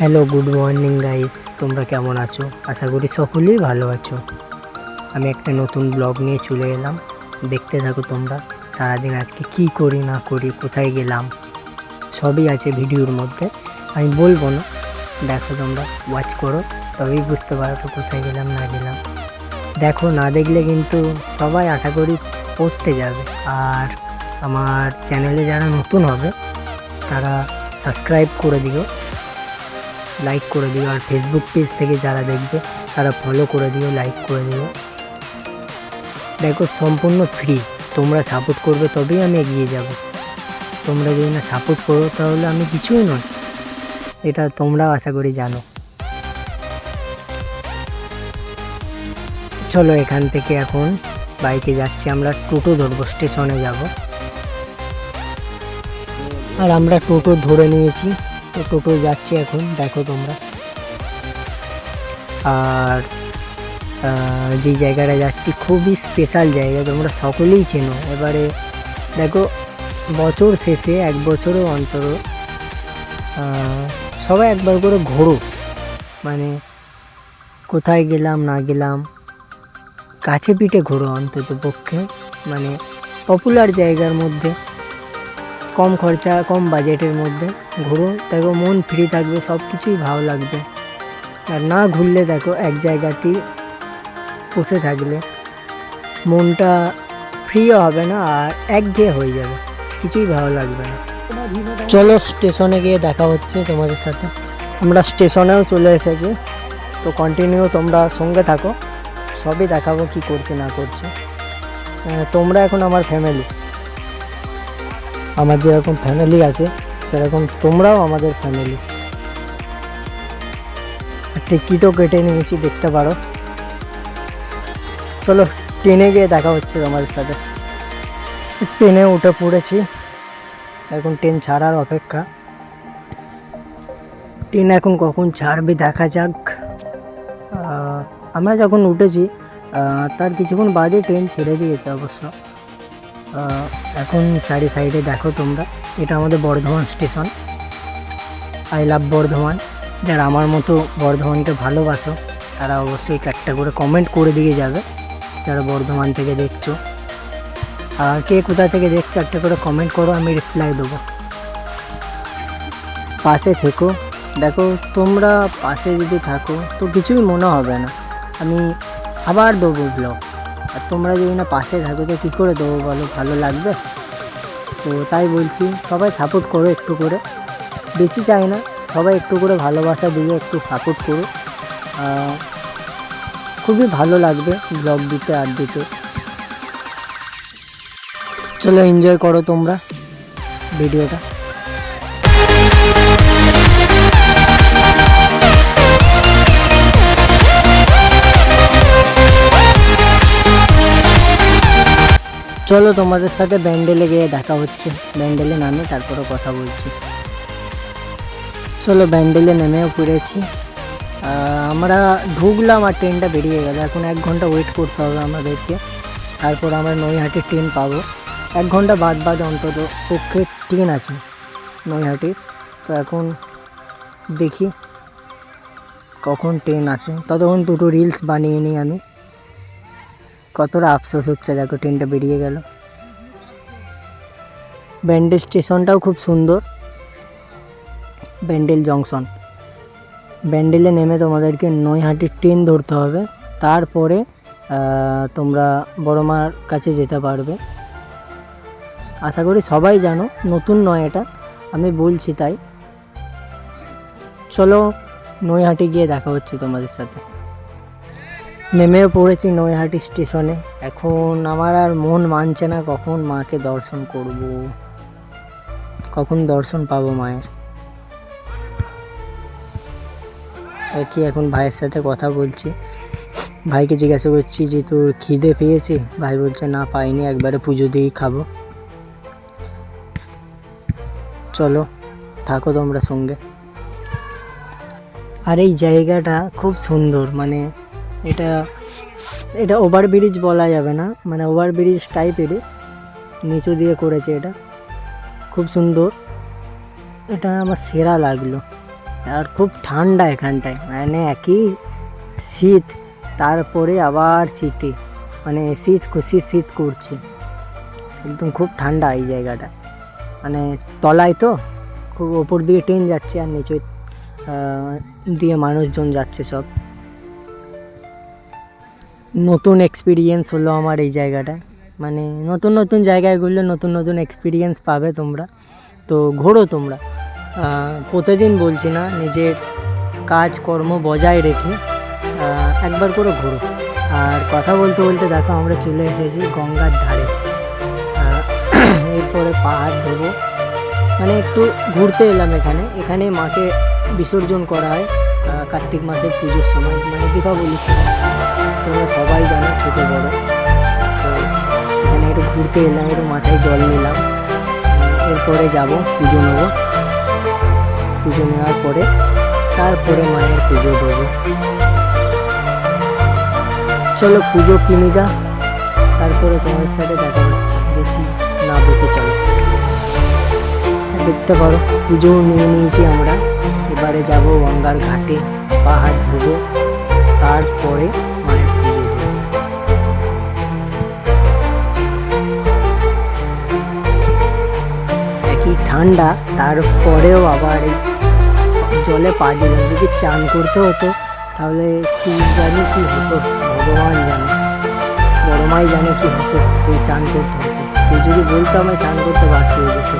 Hello good morning guys তোমরা কেমন আছো? আশা করি সকলেই ভালো আছো। আমি একটা নতুন ব্লগ নিয়ে চলে এলাম। দেখতে থাকো তোমরা, সারাদিন আজকে কি করি, না করি, কোথায় গেলাম, সবই আছে ভিডিওর মধ্যে। আমি বলব না, দেখো তোমরা ওয়াচ করো, তবেই বুঝতে পারবে কোথায় গেলাম, না গেলাম। দেখো, না দেখলে কিন্তু সবাই আশা করি পৌঁছতে যাবে। আর আমার চ্যানেলে যারা নতুন হবে, তারা সাবস্ক্রাইব করে দিও। লাইক করে দিও আর ফেসবুক পেজ থেকে যারা দেখবে, তারা ফলো করে দিও লাইক করে দিও। দেখো, সম্পূর্ণ ফ্রি তোমরা সাপোর্ট করবে তবেই আমি এগিয়ে যাব। তোমরা যদি না সাপোর্ট করো, তাহলে আমি কিছুই নয়। এটা তোমরাও আশা করি জানো। চলো এখান থেকে এখন বাইকে যাচ্ছি। আমরা টোটো ধরবো, স্টেশনে যাব। আর আমরা টোটো ধরে নিয়েছি। তো টোটো যাচ্ছি এখন, দেখো তোমরা। আর যে জায়গাটা যাচ্ছি, খুবই স্পেশাল জায়গা, তোমরা সকলেই চেনো। এবারে, দেখো, বছর শেষে, এক বছরও অন্তর সবাই একবার করে ঘোরো। মানে কোথায় গেলাম, না গেলাম, কাছে পিঠে ঘোরো অন্তত পক্ষে মানে পপুলার জায়গার মধ্যে। কম খরচা, কম বাজেটের মধ্যে ঘুরো। দেখো, মন ফ্রি থাকবে সব কিছুই ভালো লাগবে। আর না ঘুরলে দেখো, এক জায়গাতেই বসে থাকলে মনটা ফ্রিও হবে না আর একঘেয়ে হয়ে যাবে। কিছুই ভালো লাগবে না। চলো স্টেশনে গিয়ে দেখা হচ্ছে তোমাদের সাথে। আমরা স্টেশনেও চলে এসেছি। তো কন্টিনিউ তোমরা সঙ্গে থাকো। সবই দেখাবো কি করছে, না করছে। তোমরা এখন আমার ফ্যামিলি আমার যেরকম ফ্যামিলি আছে, সেরকম তোমরাও আমাদের ফ্যামিলি টিকিটও কেটে নিয়েছি, দেখতে পারো। চলো ট্রেনে গিয়ে দেখা হচ্ছে তোমাদের সাথে। ট্রেনে উঠে পড়েছি। এখন ট্রেন ছাড়ার অপেক্ষা। ট্রেন এখন কখন ছাড়বে দেখা যাক। আমরা যখন উঠেছি তার কিছুক্ষণ বাদে ট্রেন ছেড়ে দিয়েছে অবশ্য। এখন চারি সাইডে দেখো তোমরা। এটা আমাদের Bardhaman station. I love Bardhaman. যারা আমার মতো বর্ধমানকে ভালোবাসো, তারা অবশ্যই একটা করে কমেন্ট করে দিয়ে যাবে, যারা বর্ধমান থেকে দেখছ। আর কে কোথা থেকে দেখছ, একটা করে কমেন্ট করো, আমি রিপ্লাই দেবো। পাশে থেকো। দেখো, তোমরা পাশে যদি থাকো, তো কিছুই মনে হবে না। আমি আবার দেবো ব্লগ আর তোমরা যদি না পাশে থাকো, তো কী করে দেবো বলো? ভালো লাগবে? তো তাই বলছি, সবাই সাপোর্ট করো একটু করে। বেশি চাই না, সবাই একটু করে ভালোবাসা দিয়ে একটু সাপোর্ট করো। খুবই ভালো লাগবে ব্লগ দিতে আর দিতে। চলো এনজয় করো তোমরা ভিডিওটা। চলো তোমাদের সাথে ব্যান্ডেলে গিয়ে দেখা হচ্ছে। ব্যান্ডেলে নামে তারপরে কথা বলছি। চলো ব্যান্ডেলে নেমেও পড়েছি। আমরা ঢুকলাম আর ট্রেনটা বেরিয়ে গেল। এখন এক ঘণ্টা ওয়েট করতে হবে আমাদেরকে। তারপর আমরা নৈহাটির ট্রেন পাবো। এক ঘণ্টা বাদ বাদ অন্তত পক্ষে ট্রেন আছে নৈহাটির। তো এখন দেখি কখন ট্রেন আসে। ততক্ষণ দুটো রিলস বানিয়ে নিই আমি। কতটা আফসোস হচ্ছে দেখো ট্রেনটা বেরিয়ে গেল। ব্যান্ডেল স্টেশনটাও খুব সুন্দর, ব্যান্ডেল জংশন। ব্যান্ডেলে নেমে তোমাদেরকে নৈহাটির ট্রেন ধরতে হবে, তারপরে তোমরা বড়মার কাছে যেতে পারবে। আশা করি সবাই জানো, নতুন নয় এটা, আমি বলছি তাই। চলো নৈহাটি গিয়ে দেখা হচ্ছে তোমাদের সাথে। নেমেও পড়েছি নৈহাটি স্টেশনে। এখন আমার আর মন মানছে না কখন মাকে দর্শন করব। কখন দর্শন পাবো মায়ের। একই এখন ভাইয়ের সাথে কথা বলছি। ভাইকে জিজ্ঞাসা করছি যে, তোর খিদে পেয়েছে? ভাই বলছে, না, পাইনি, একবারে পুজো দিয়েই খাব। চলো, থাকো তোমরা সঙ্গে। আর এই জায়গাটা খুব সুন্দর মানে এটা এটা ওভারব্রিজ বলা যাবে না মানে ওভারব্রিজ টাইপেরই নিচু দিয়ে করেছে এটা। খুব সুন্দর। এটা আমার সেরা লাগল। আর খুব ঠান্ডা এখানটায় মানে একই শীত, তারপরে আবার শীতে মানে শীত খুশি শীত করছে। একদম খুব ঠান্ডা এই জায়গাটা। মানে তলায় তো, খুব ওপর দিকে ট্রেন যাচ্ছে আর নিচে দিয়ে মানুষজন যাচ্ছে সব। নতুন এক্সপিরিয়েন্স হলো আমার এই জায়গাটা। মানে নতুন নতুন জায়গায় ঘুরলে নতুন নতুন এক্সপিরিয়েন্স পাবে তোমরা। তো ঘোরো তোমরা। প্রতিদিন বলছি না, নিজের কাজকর্ম বজায় রেখে একবার করে ঘোরো। আর কথা বলতে বলতে দেখো আমরা চলে এসেছি গঙ্গার ধারে। এরপরে পাহাড় ধোবো। মানে একটু ঘুরতে এলাম এখানে। এখানে মাকে বিসর্জন করা হয় কার্তিক মাসের পুজোর সময়। মানে দীপাবলির সময়। তোমরা ছোটো বড়। তো এখানে একটু ঘুরতে এলাম, একটু মাথায় জল নিলাম। এরপরে যাব, পুজো নেব। পুজো নেওয়ার পরে, তারপরে মায়ের পুজো দেবো। চলো পুজো কিনি গা তারপরে তোমার সাথে দেখা হচ্ছে। বেশি না বকে চলো। দেখতে পারো, পুজো নিয়ে নিয়েছি আমরা। এবারে যাব গঙ্গার ঘাটে, পাহাড় ধুবো। তারপরে ঠান্ডা, তারপরেও আবার এই জলে পা দিলাম। যদি চান করতে হতো, তাহলে কি জানি কি হতো, ভগবান জানে। বড় মাই জানে কি হতো তুই চান করতে হতো। তুই যদি বলতো আমায় চান করতে বাস হয়ে যেত।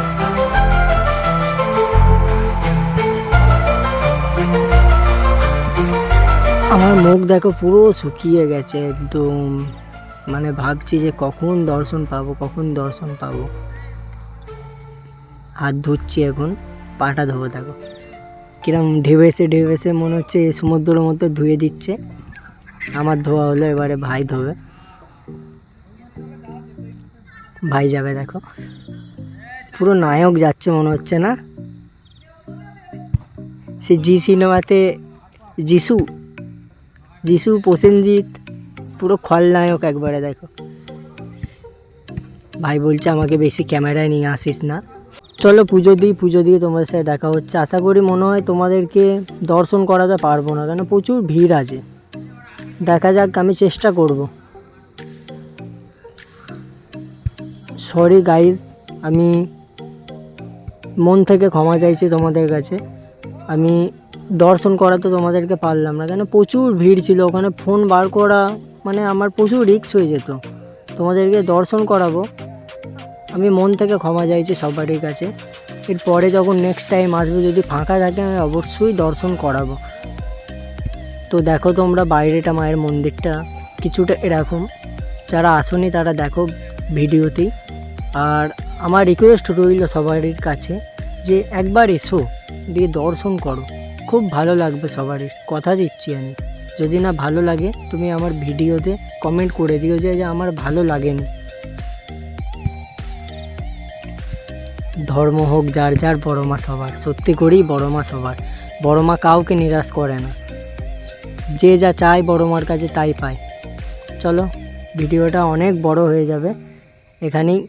আমার মুখ দেখো পুরো শুকিয়ে গেছে একদম। মানে ভাবছি যে কখন দর্শন পাবো, কখন দর্শন পাবো। হাত ধুচ্ছি এখন, পাটা ধোবো দেখো। কিরম ঢেবেসে ঢেবেসে মনে হচ্ছে সমুদ্রের মতো ধুয়ে দিচ্ছে। আমার ধোয়া হলো, এবারে ভাই ধোবে। ভাই যাবে দেখো। পুরো নায়ক যাচ্ছে মনে হচ্ছে না? সে জি সিনেমাতে যিশু যিশু প্রসেনজিৎ, পুরো খলনায়ক একবারে দেখো। ভাই বলছে, আমাকে বেশি ক্যামেরায় নিয়ে আসিস না। চলো পুজো দিই, পুজো দিয়ে তোমাদের সাথে দেখা হচ্ছে। আশা করি মনে হয় তোমাদেরকে দর্শন করাতে পারব না, কেন প্রচুর ভিড় আছে। দেখা যাক, আমি চেষ্টা করব। সরি গাইজ আমি মন থেকে ক্ষমা চাইছি তোমাদের কাছে। আমি দর্শন করাতে তোমাদেরকে পারলাম না, কেন প্রচুর ভিড় ছিল। ওখানে ফোন বার করা মানে আমার প্রচুর রিস্ক হয়ে যেত। তোমাদেরকে দর্শন করাবো। আমি মন থেকে ক্ষমা চাইছি সবারই কাছে। এরপরে যখন নেক্সট টাইম আসবে, যদি ফাঁকা থাকে, আমি অবশ্যই দর্শন করাবো। তো দেখো তোমরা বাইরেটা, মায়ের মন্দিরটা কিছুটা এরকম। যারা আসোনি, তারা দেখো ভিডিওতেই আর আমার রিকোয়েস্ট রইল সবারই কাছে যে একবার এসো দিয়ে দর্শন করো। খুব ভালো লাগবে সবারই। কথা দিচ্ছি আমি। যদি না ভালো লাগে, তুমি আমার ভিডিওতে কমেন্ট করে দিও যে আমার ভালো লাগেনি। ধর্ম হোক, যার যার বড় মা সবার। সত্যি করেই বড় মা সবার। বড় মা কাউকে নিরাশ করে না। যে যা চায় বড় মার কাছে তাই পায়। চলো, ভিডিওটা অনেক বড় হয়ে যাবে। এখানেই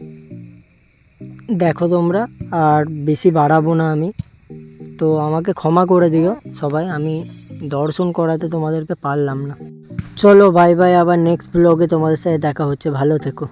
দেখো তোমরা, আর বেশি বাড়াবো না আমি। তো আমাকে ক্ষমা করে দিও সবাই, আমি দর্শন করাতে তোমাদেরকে পারলাম না। চলো বাই বাই আবার নেক্সট ব্লগে তোমাদের সাথে দেখা হচ্ছে। ভালো থেকো।